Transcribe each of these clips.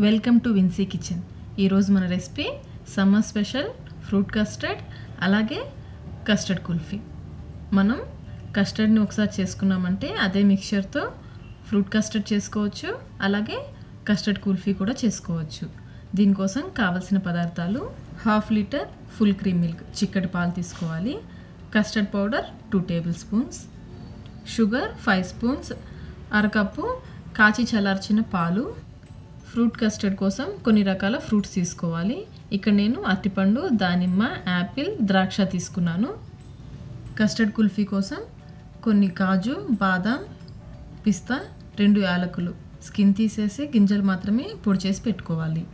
Welcome to Vincy kitchen. ఈరోజు మన recipe summer special fruit custard అలాగే కస్టర్డ్ కుల్ఫీ. మనం కస్టర్డ్ని ఒకసారి చేసుకున్నామంటే అదే మిక్చర్తో ఫ్రూట్ కస్టర్డ్ చేసుకోవచ్చు అలాగే కస్టర్డ్ కుల్ఫీ కూడా చేసుకోవచ్చు. దీనికోసం కావలసిన పదార్థాలు half litre full cream milk చిక్కటి పాలు తీసుకోవాలి custard powder two tablespoons sugar five spoons అరకప్పు కాచి చల్లార్చిన పాలు ఫ్రూట్ కస్టర్డ్ కోసం కొన్ని రకాల ఫ్రూట్స్ తీసుకోవాలి. ఇక్కడ నేను అరటిపండు దానిమ్మ యాపిల్ ద్రాక్ష తీసుకున్నాను. కస్టర్డ్ కుల్ఫీ కోసం కొన్ని కాజు బాదాం పిస్తా రెండు యాలకులు. స్కిన్ తీసేసి గింజలు మాత్రమే పొడి చేసి పెట్టుకోవాలి.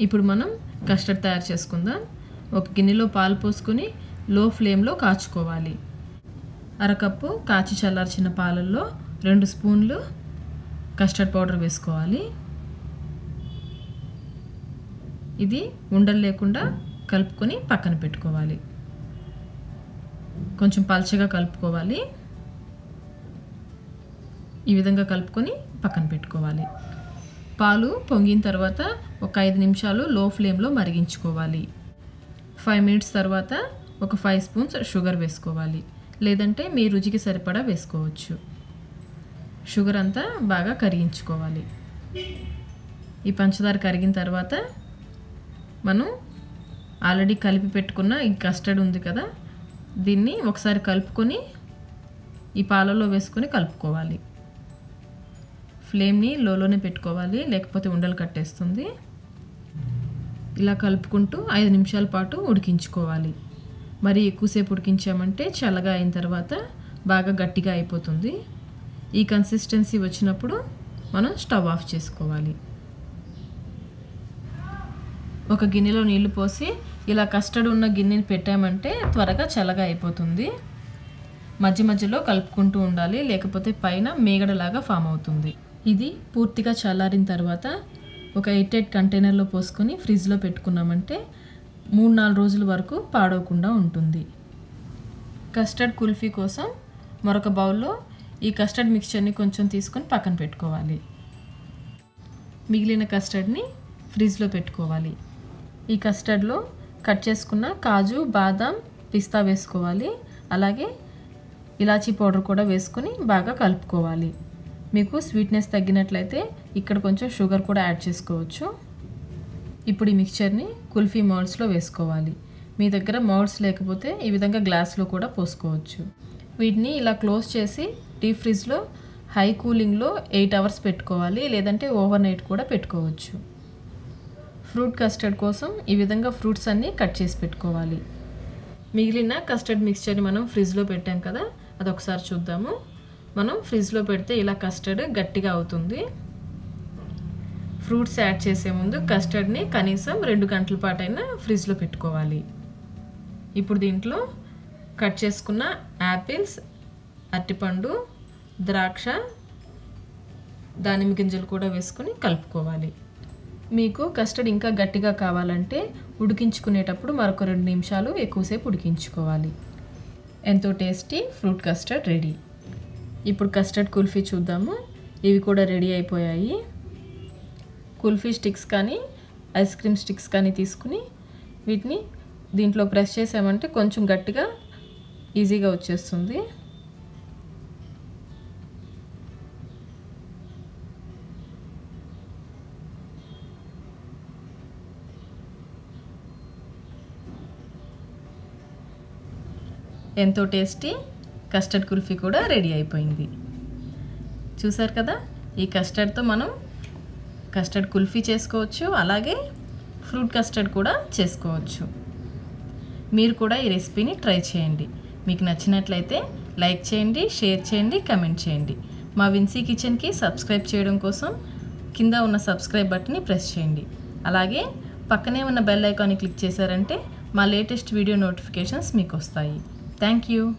ఇప్పుడు మనం కస్టర్డ్ తయారు చేసుకుందాం. ఒక గిన్నెలో పాలు పోసుకొని లో ఫ్లేమ్లో కాచుకోవాలి. అరకప్పు కాచి చల్లార్చిన పాలల్లో రెండు స్పూన్లు కస్టర్డ్ పౌడర్ వేసుకోవాలి. ఇది ఉండలు లేకుండా కలుపుకొని పక్కన పెట్టుకోవాలి. కొంచెం పల్చగా కలుపుకోవాలి. ఈ విధంగా కలుపుకొని పక్కన పెట్టుకోవాలి. పాలు పొంగిన తర్వాత ఒక ఐదు నిమిషాలు లో ఫ్లేమ్లో మరిగించుకోవాలి. ఫైవ్ మినిట్స్ తర్వాత ఒక ఫైవ్ స్పూన్స్ షుగర్ వేసుకోవాలి. లేదంటే మీ రుచికి సరిపడా వేసుకోవచ్చు. షుగర్ అంతా బాగా కరిగించుకోవాలి. ఈ పంచదార కరిగిన తర్వాత మనం ఆల్రెడీ కలిపి పెట్టుకున్న ఈ కస్టర్డ్ ఉంది కదా దీన్ని ఒకసారి కలుపుకొని ఈ పాలలో వేసుకొని కలుపుకోవాలి. ఫ్లేమ్ని లోలోనే పెట్టుకోవాలి లేకపోతే ఉండలు కట్టేస్తుంది. ఇలా కలుపుకుంటూ ఐదు నిమిషాల పాటు ఉడికించుకోవాలి. మరి ఎక్కువసేపు ఉడికించామంటే చల్లగా అయిన తర్వాత బాగా గట్టిగా అయిపోతుంది. ఈ కన్సిస్టెన్సీ వచ్చినప్పుడు మనం స్టవ్ ఆఫ్ చేసుకోవాలి. ఒక గిన్నెలో నీళ్ళు పోసి ఇలా కస్టర్డ్ ఉన్న గిన్నెని పెట్టామంటే త్వరగా చల్లగా అయిపోతుంది. మధ్య మధ్యలో కలుపుకుంటూ ఉండాలి లేకపోతే పైన మేగడలాగా ఫామ్ అవుతుంది. ఇది పూర్తిగా చల్లారిన తర్వాత ఒక ఎయిట్ ఎయిట్ కంటైనర్లో పోసుకొని ఫ్రిడ్జ్లో పెట్టుకున్నామంటే మూడు నాలుగు రోజుల వరకు పాడవకుండా ఉంటుంది. కస్టర్డ్ కుల్ఫీ కోసం మరొక బౌల్లో ఈ కస్టర్డ్ మిక్చర్ని కొంచెం తీసుకొని పక్కన పెట్టుకోవాలి. మిగిలిన కస్టర్డ్ని ఫ్రిడ్జ్లో పెట్టుకోవాలి. ఈ కస్టర్డ్లో కట్ చేసుకున్న కాజు బాదం పిస్తా వేసుకోవాలి. అలాగే ఇలాచీ పౌడర్ కూడా వేసుకొని బాగా కలుపుకోవాలి. మీకు స్వీట్నెస్ తగ్గినట్లయితే ఇక్కడ కొంచెం షుగర్ కూడా యాడ్ చేసుకోవచ్చు. ఇప్పుడు ఈ మిక్చర్ని కుల్ఫీ మౌల్డ్స్లో వేసుకోవాలి. మీ దగ్గర మౌల్డ్స్ లేకపోతే ఈ విధంగా గ్లాస్లో కూడా పోసుకోవచ్చు. వీటిని ఇలా క్లోజ్ చేసి డీప్ ఫ్రిడ్జ్లో హై కూలింగ్లో ఎయిట్ అవర్స్ పెట్టుకోవాలి. లేదంటే ఓవర్ నైట్ కూడా పెట్టుకోవచ్చు. ఫ్రూట్ కస్టర్డ్ కోసం ఈ విధంగా ఫ్రూట్స్ అన్నీ కట్ చేసి పెట్టుకోవాలి. మిగిలిన కస్టర్డ్ మిక్స్చర్ని మనం ఫ్రిడ్జ్లో పెట్టాం కదా అది ఒకసారి చూద్దాము. మనం ఫ్రిడ్జ్లో పెడితే ఇలా కస్టర్డ్ గట్టిగా అవుతుంది. ఫ్రూట్స్ యాడ్ చేసే ముందు కస్టర్డ్ని కనీసం రెండు గంటల పాటైనా ఫ్రిడ్జ్లో పెట్టుకోవాలి. ఇప్పుడు దీంట్లో కట్ చేసుకున్న యాపిల్స్ అరటిపండు ద్రాక్ష దానిమ్మ గింజలు కూడా వేసుకొని కలుపుకోవాలి. మీకు కస్టర్డ్ ఇంకా గట్టిగా కావాలంటే ఉడికించుకునేటప్పుడు మరొక రెండు నిమిషాలు ఎక్కువసేపు ఉడికించుకోవాలి. ఎంతో టేస్టీ ఫ్రూట్ కస్టర్డ్ రెడీ. ఇప్పుడు కస్టర్డ్ కుల్ఫీ చూద్దాము. ఇవి కూడా రెడీ అయిపోయాయి. కుల్ఫీ స్టిక్స్ కానీ ఐస్ క్రీమ్ స్టిక్స్ కానీ తీసుకుని వీటిని దీంట్లో ప్రెస్ చేసామంటే కొంచెం గట్టిగా ఈజీగా వచ్చేస్తుంది. ఎంతో టేస్టీ కస్టర్డ్ కుల్ఫీ కూడా రెడీ అయిపోయింది. చూసారు కదా? ఈ కస్టర్డ్తో మనం కస్టర్డ్ కుల్ఫీ చేసుకోవచ్చు అలాగే ఫ్రూట్ కస్టర్డ్ కూడా చేసుకోవచ్చు. మీరు కూడా ఈ రెసిపీని ట్రై చేయండి. మీకు నచ్చినట్లయితే లైక్ చేయండి షేర్ చేయండి కమెంట్ చేయండి. మా విన్సీ కిచెన్కి సబ్స్క్రైబ్ చేయడం కోసం కింద ఉన్న సబ్స్క్రైబ్ బటన్ని ప్రెస్ చేయండి. అలాగే పక్కనే ఉన్న బెల్ ఐకాన్ని క్లిక్ చేశారంటే మా లేటెస్ట్ వీడియో నోటిఫికేషన్స్ మీకు వస్తాయి. Thank you.